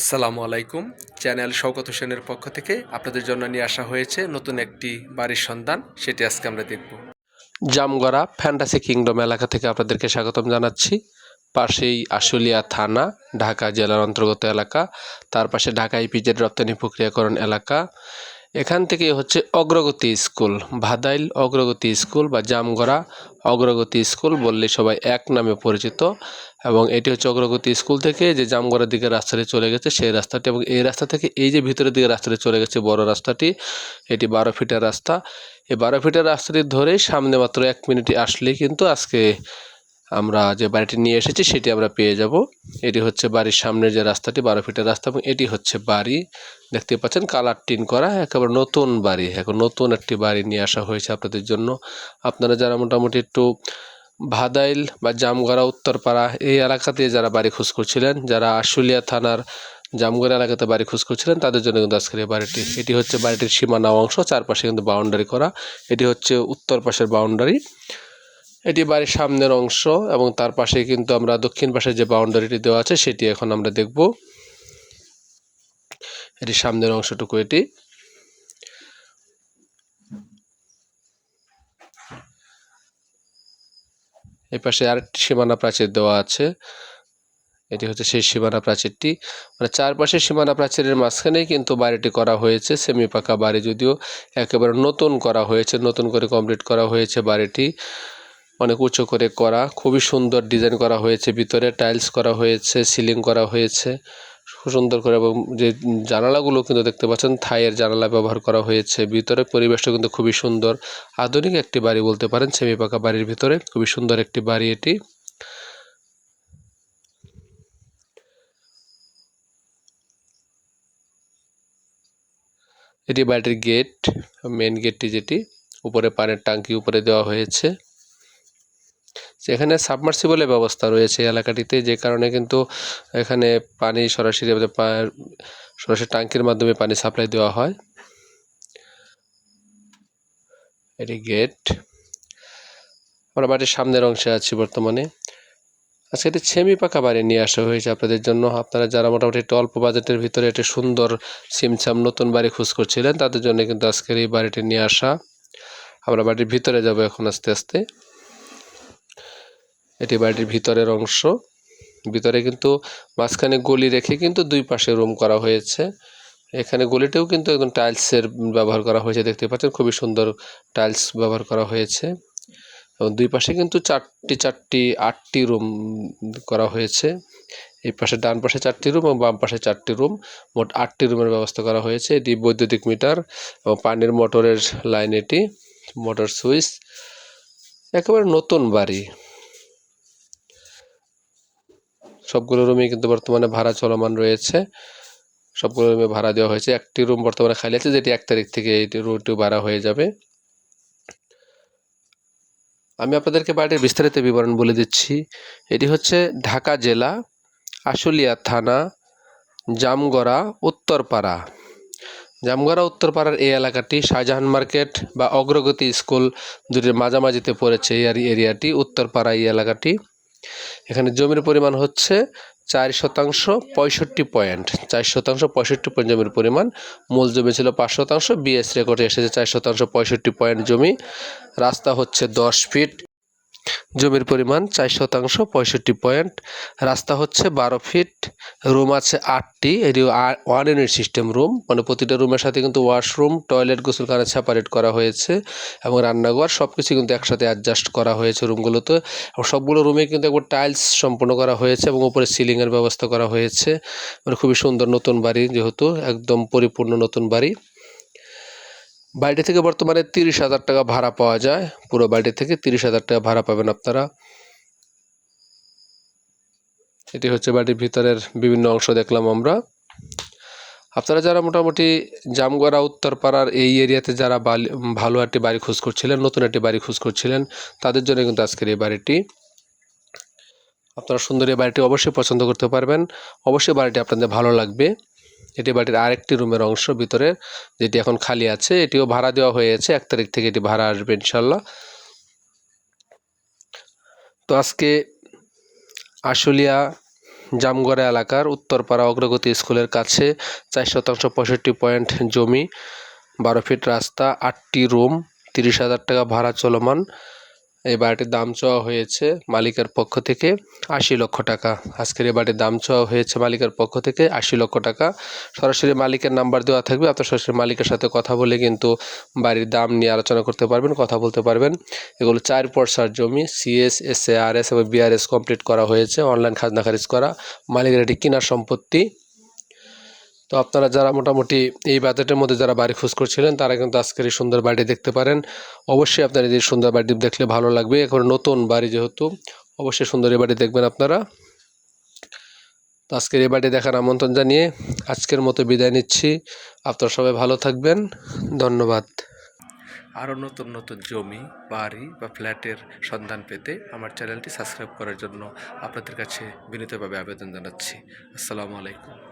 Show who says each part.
Speaker 1: আসসালামু আলাইকুম। চ্যানেল শওকত হোসেনের পক্ষ থেকে আপনাদের জন্য নিয়ে আসা হয়েছে নতুন একটি বাড়ির সন্ধান। সেটি আজকে আমরা দেখব। জামগড়া ফ্যান্টাসি কিংডম এলাকা থেকে আপনাদেরকে স্বাগতম জানাচ্ছি। পাশেই আশুলিয়া থানা, ঢাকা জেলার অন্তর্গত এলাকা। তার পাশে ঢাকা ইপিজেড রপ্তানি প্রক্রিয়াকরণ এলাকা। এখান থেকে হচ্ছে অগ্রগতি স্কুল, ভাদাইল অগ্রগতি স্কুল বা জামগড়া অগ্রগতি স্কুল বললে সবাই এক নামে পরিচিত এবং এটি হচ্ছে অগ্রগতি স্কুল থেকে যে জামগড়ার দিকে রাস্তাটি চলে গেছে সেই রাস্তাটি এবং এই রাস্তা থেকে এই যে ভিতরের দিকে রাস্তাটি চলে গেছে বড় রাস্তাটি, এটি বারো ফিটের রাস্তা। এই বারো ফিটের রাস্তাটি ধরেই সামনে মাত্র এক মিনিটে আসলেই কিন্তু আজকে আমরা যে বাড়িটি নিয়ে এসেছি সেটি আমরা পেয়ে যাব। এটি হচ্ছে বাড়ির সামনের যে রাস্তাটি, বারো ফিটের রাস্তা, এবং এটি হচ্ছে বাড়ি। দেখতে পাচ্ছেন কালার টিন করা, একেবারে নতুন বাড়ি। এখন নতুন একটি বাড়ি নিয়ে আসা হয়েছে আপনাদের জন্য। আপনারা যারা মোটামুটি একটু ভাদাইল বা জামগড়া, উত্তরপাড়া এই এলাকাতে যারা বাড়ি খোঁজ করছিলেন যারা আশুলিয়া থানার জামগড়া এলাকাতে বাড়ি খোঁজ করছিলেন তাদের জন্য কিন্তু আজকের এই বাড়িটি। এটি হচ্ছে বাড়িটির সীমানা অংশ, চারপাশে কিন্তু বাউন্ডারি করা। এটি হচ্ছে উত্তর পাশের বাউন্ডারি। এটি বাড়ির সামনের অংশ এবং তার পাশে কিন্তু আমরা দক্ষিণ পাশে যে বাউন্ডারিটি দেওয়া আছে সেটি এখন আমরা দেখব। এটি সামনের অংশটুকু এটি। এই পাশে আরেকটি সীমানা প্রাচীর দেওয়া আছে। এটি হচ্ছে সেই সীমানা প্রাচীরটি। মানে চারপাশে সীমানা প্রাচীরের মাঝখানেই কিন্তু বাড়িটি করা হয়েছে সেমি পাকা বাড়ি যদিও একেবারে নতুন করা হয়েছে, নতুন করে কমপ্লিট করা হয়েছে বাড়িটি। অনেক উঁচু করে করা, খুবই সুন্দর ডিজাইন করা হয়েছে, ভিতরে টাইলস করা হয়েছে সিলিং করা হয়েছে সুন্দর করে এবং যে জানালাগুলো কিন্তু দেখতে পাচ্ছেন, থাইয়ের জানালা ব্যবহার করা হয়েছে, ভিতরে পরিবেশটা কিন্তু খুবই সুন্দর, আধুনিক একটি বাড়ি বলতে পারেন সেমি পাকা বাড়ির ভিতরে, খুবই সুন্দর একটি বাড়ি এটি। এটি বাড়িটির গেট মেন গেটটি যেটি, উপরে পানির টাঙ্কি উপরে দেওয়া হয়েছে। সেখানে সাবমার্সিবলের ব্যবস্থা রয়েছে এলাকাটিতে, যে কারণে কিন্তু এখানে পানি সরাসরি সরাসরি ট্যাঙ্কির মাধ্যমে পানি সাপ্লাই দেওয়া হয়। এটি গেট আমরা বাড়ির সামনের অংশে আছি বর্তমানে। আজকে একটি সেমি পাকা বাড়ি নিয়ে আসা হয়েছে আপনাদের জন্য। আপনারা যারা মোটামুটি একটু অল্প বাজেটের ভিতরে একটি সুন্দর সিমসাম নতুন বাড়ি খোঁজ করছিলেন, তাদের জন্য কিন্তু আজকের এই বাড়িটি নিয়ে আসা। আমরা বাড়ির ভিতরে যাব এখন আস্তে আস্তে। এটি বাড়িটির ভিতরের অংশ। ভিতরে কিন্তু মাঝখানে গলি রেখে কিন্তু দুই পাশে রুম করা হয়েছে। এখানে গলিতেও কিন্তু একদম টাইলসের ব্যবহার করা হয়েছে, দেখতে পাচ্ছেন? খুবই সুন্দর টাইলস ব্যবহার করা হয়েছে। এবং দুই পাশে কিন্তু চারটি চারটি, আটটি রুম করা হয়েছে। এই পাশে ডান পাশে চারটি রুম এবং বাম পাশে চারটি রুম মোট আটটি রুমের ব্যবস্থা করা হয়েছে। এটি বৈদ্যুতিক মিটার এবং পানির মোটরের লাইন এটি, মোটর সুইচ। একেবারে নতুন বাড়ি। সবগুলো রুমই কিন্তু বর্তমানে ভাড়া চলমান রয়েছে। সবগুলো রুমে ভাড়া দেওয়া হয়েছে। একটি রুম বর্তমানে খালি আছে, যেটি এক তারিখ থেকে এই রুমটি ভাড়া হয়ে যাবে। আমি আপনাদেরকে বাড়ির বিস্তারিত বিবরণ বলে দিচ্ছি। এটি হচ্ছে ঢাকা জেলা, আশুলিয়া থানা, জামগড়া, উত্তরপাড়া। জামগড়া, উত্তরপাড়ার এই এলাকাটি শাহজাহান মার্কেট বা অগ্রগতি স্কুল দুটির মাঝামাঝিতে পড়েছে এই এরিয়াটি, উত্তরপাড়া এই এলাকাটি। এখানে জমির পরিমাণ হচ্ছে চার শতাংশ পঁয়ষট্টি পয়েন্ট। চার শতাংশ পঁয়ষট্টি পয়েন্ট জমির পরিমাণ। মূল জমি ছিল পাঁচ শতাংশ বিএস রেকর্ডে এসেছে চার শতাংশ পঁয়ষট্টি পয়েন্ট জমি। রাস্তা হচ্ছে দশ ফিট। জমির পরিমাণ চার শতাংশ পঁয়ষট্টি পয়েন্ট। রাস্তা হচ্ছে বারো ফিট, রুম আছে আটটি, এটি ওয়ান ইউনিট সিস্টেম রুম। মানে প্রতিটা রুমের সাথে কিন্তু ওয়াশরুম, টয়লেট গোসলখানা সেপারেট করা হয়েছে এবং রান্নাঘর সব কিছু কিন্তু একসাথে অ্যাডজাস্ট করা হয়েছে রুমগুলোতে। এবং সবগুলো রুমে কিন্তু একবার টাইলস সম্পূর্ণ করা হয়েছে এবং উপরে সিলিংয়ের ব্যবস্থা করা হয়েছে। মানে খুবই সুন্দর নতুন বাড়ি যেহেতু, একদম পরিপূর্ণ নতুন বাড়ি। বাড়িটি থেকে বর্তমানে তিরিশ হাজার টাকা ভাড়া পাওয়া যায়। পুরো বাড়িটি থেকে তিরিশ হাজার টাকা ভাড়া পাবেন আপনারা। এটি হচ্ছে বাড়ির ভিতরের বিভিন্ন অংশ দেখলাম আমরা। আপনারা যারা মোটামুটি জামগড়া, উত্তরপাড়ার এই এরিয়াতে যারা ভালো একটি বাড়ি খোঁজ করছিলেন, নতুন একটি বাড়ি খোঁজ করছিলেন, তাদের জন্য কিন্তু আজকের এই বাড়িটি। আপনারা সুন্দর এই বাড়িটি অবশ্যই পছন্দ করতে পারবেন। অবশ্যই বাড়িটি আপনাদের ভালো লাগবে। এটি বাড়ির আরেকটি রুমের অংশ ভিতরে যেটি এখন খালি আছে। এটিও ভাড়া দেওয়া হয়েছে। এক তারিখ থেকে এটি ভাড়া আসবে ইনশাল্লাহ তো আজকে আশুলিয়া জামগড়া এলাকার উত্তরপাড়া অগ্রগতি স্কুলের কাছে চার শতাংশ পঁয়ষট্টি পয়েন্ট জমি, বারো ফিট রাস্তা, আটটি রুম, তিরিশ হাজার টাকা ভাড়া চলমান। এই বাড়িটির দাম চাওয়া হয়েছে মালিকের পক্ষ থেকে আশি লক্ষ টাকা। আজকের এই বাড়ির দাম চাওয়া হয়েছে মালিকের পক্ষ থেকে আশি লক্ষ টাকা। সরাসরি মালিকের নাম্বার দেওয়া থাকবে আপনার সরাসরি মালিকের সাথে কথা বলে কিন্তু বাড়ির দাম নিয়ে আলোচনা করতে পারবেন, কথা বলতে পারবেন। এগুলো চার পর্সার জমি CS S A R S এবং বিআরএস কমপ্লিট করা হয়েছে অনলাইন খাজনা খারিজ করা। মালিকের এটি কেনার সম্পত্তি তো আপনারা যারা মোটামুটি এই বাজেটের মধ্যে যারা বাড়ি খোঁজ করছিলেন, তারা কিন্তু আজকের এই সুন্দর বাড়িটি দেখতে পারেন। অবশ্যই আপনারা এই সুন্দর বাড়িটি দেখলে ভালো লাগবে। এখন নতুন বাড়ি যেহেতু, অবশ্যই সুন্দর এই বাড়ি দেখবেন আপনারা। তো আজকের এই বাড়ি দেখার আমন্ত্রণ জানিয়ে আজকের মতো বিদায় নিচ্ছি। আপনারা সবাই ভালো থাকবেন। ধন্যবাদ। আরও নতুন নতুন জমি, বাড়ি বা ফ্ল্যাটের সন্ধান পেতে আমার চ্যানেলটি সাবস্ক্রাইব করার জন্য আপনাদের কাছে বিনীতভাবে আবেদন জানাচ্ছি। আসসালামু আলাইকুম।